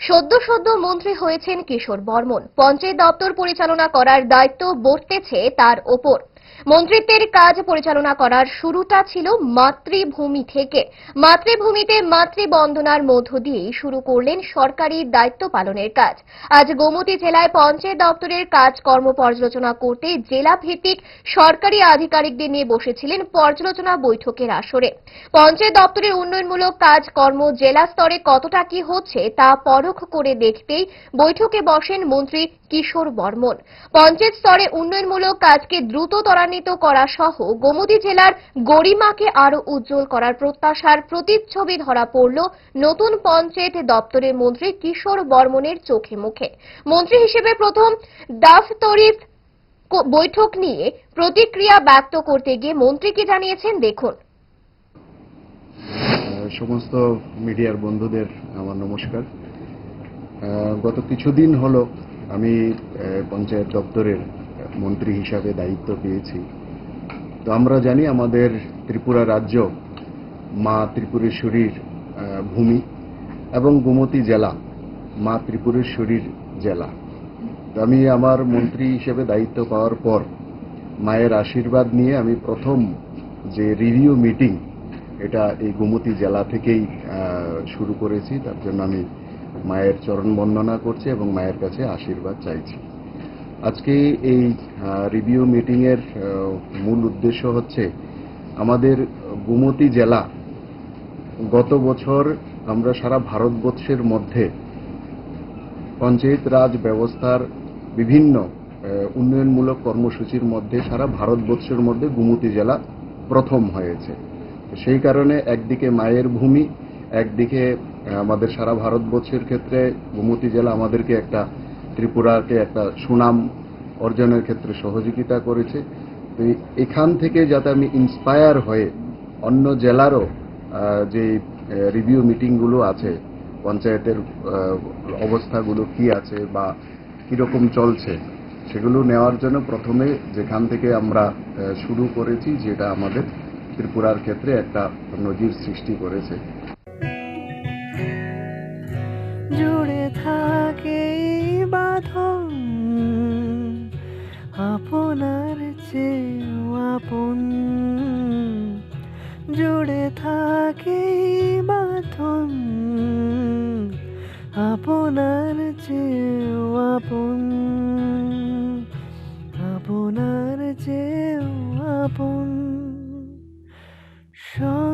সদ্য সদ্য মন্ত্রী হয়েছেন কিশোর বর্মন। পঞ্চায়েত দপ্তর পরিচালনা করার দায়িত্ব বর্তেছে তার ওপর। মন্ত্রিত্বের কাজ পরিচালনা করার শুরুটা ছিল মাতৃভূমি থেকে। মাতৃভূমিতে মাতৃবন্দনার মধ্য দিয়েই শুরু করলেন সরকারি দায়িত্ব পালনের কাজ। আজ গোমতী জেলায় পঞ্চায়েত দপ্তরের কাজকর্ম পর্যালোচনা করতে জেলা ভিত্তিক সরকারি আধিকারিকদের নিয়ে বসেছিলেন পর্যালোচনা বৈঠকের আসরে। পঞ্চায়েত দপ্তরের উন্নয়নমূলক কাজকর্ম জেলা স্তরে কতটা কি হচ্ছে তা পরখ করে দেখতেই বৈঠকে বসেন মন্ত্রী কিশোর বর্মন। পঞ্চায়েত স্তরে উন্নয়নমূলক কাজকে দ্রুত ত্বরান্বিত করা সহ গোমতী জেলার গরিমাকে আরও উজ্জ্বল করার প্রত্যাশার প্রতিচ্ছবি ধরা পড়ল নতুন পঞ্চায়েত দপ্তরের মন্ত্রী কিশোর বর্মনের চোখে মুখে। মন্ত্রী হিসেবে প্রথম দাফ তরিফ কো- বৈঠক নিয়ে প্রতিক্রিয়া ব্যক্ত করতে গিয়ে মন্ত্রী কি জানিয়েছেন দেখুন। সমস্ত মিডিয়ার বন্ধুদের আমার নমস্কার। গত কিছুদিন হলো আমি পঞ্চায়েত দপ্তরের মন্ত্রী হিসাবে দায়িত্ব পেয়েছি। তো আমরা জানি আমাদের ত্রিপুরা রাজ্য মা ত্রিপুরেশ্বরীর ভূমি এবং গোমতী জেলা মা ত্রিপুরেশ্বরীর জেলা। তো আমি আমার মন্ত্রী হিসেবে দায়িত্ব পাওয়ার পর মায়ের আশীর্বাদ নিয়ে আমি প্রথম যে রিভিউ মিটিং, এটা এই গোমতী জেলা থেকেই শুরু করেছি। তার জন্য আমি মায়ের চরণ বন্দনা করছি এবং মায়ের কাছে আশীর্বাদ চাইছি। আজকে এই রিভিউ মিটিংয়ের মূল উদ্দেশ্য হচ্ছে আমাদের গোমতী জেলা গত বছর আমরা সারা ভারতবর্ষের মধ্যে পঞ্চায়েত রাজ ব্যবস্থার বিভিন্ন উন্নয়নমূলক কর্মসূচির মধ্যে সারা ভারতবর্ষের মধ্যে গোমতী জেলা প্রথম হয়েছে। সেই কারণে একদিকে মায়ের ভূমি, একদিকে আমাদের সারা ভারতবর্ষের ক্ষেত্রে গোমতী জেলা আমাদেরকে একটা ত্রিপুরাকে একটা সুনাম অর্জনের ক্ষেত্রে সহযোগিতা করেছে। তো এখান থেকে যাতে আমি ইন্সপায়ার হয়ে অন্য জেলারও যে রিভিউ মিটিংগুলো আছে, পঞ্চায়েতের অবস্থাগুলো কি আছে বা কীরকম চলছে, সেগুলো নেওয়ার জন্য প্রথমে যেখান থেকে আমরা শুরু করেছি, যেটা আমাদের ত্রিপুরার ক্ষেত্রে একটা নজির সৃষ্টি করেছে। জুড়ে থাকে আপনার আপন। জুড়ে থাকে বাঁধন আপনার যে আপন। আপনার যে আপন। স্বর্ণ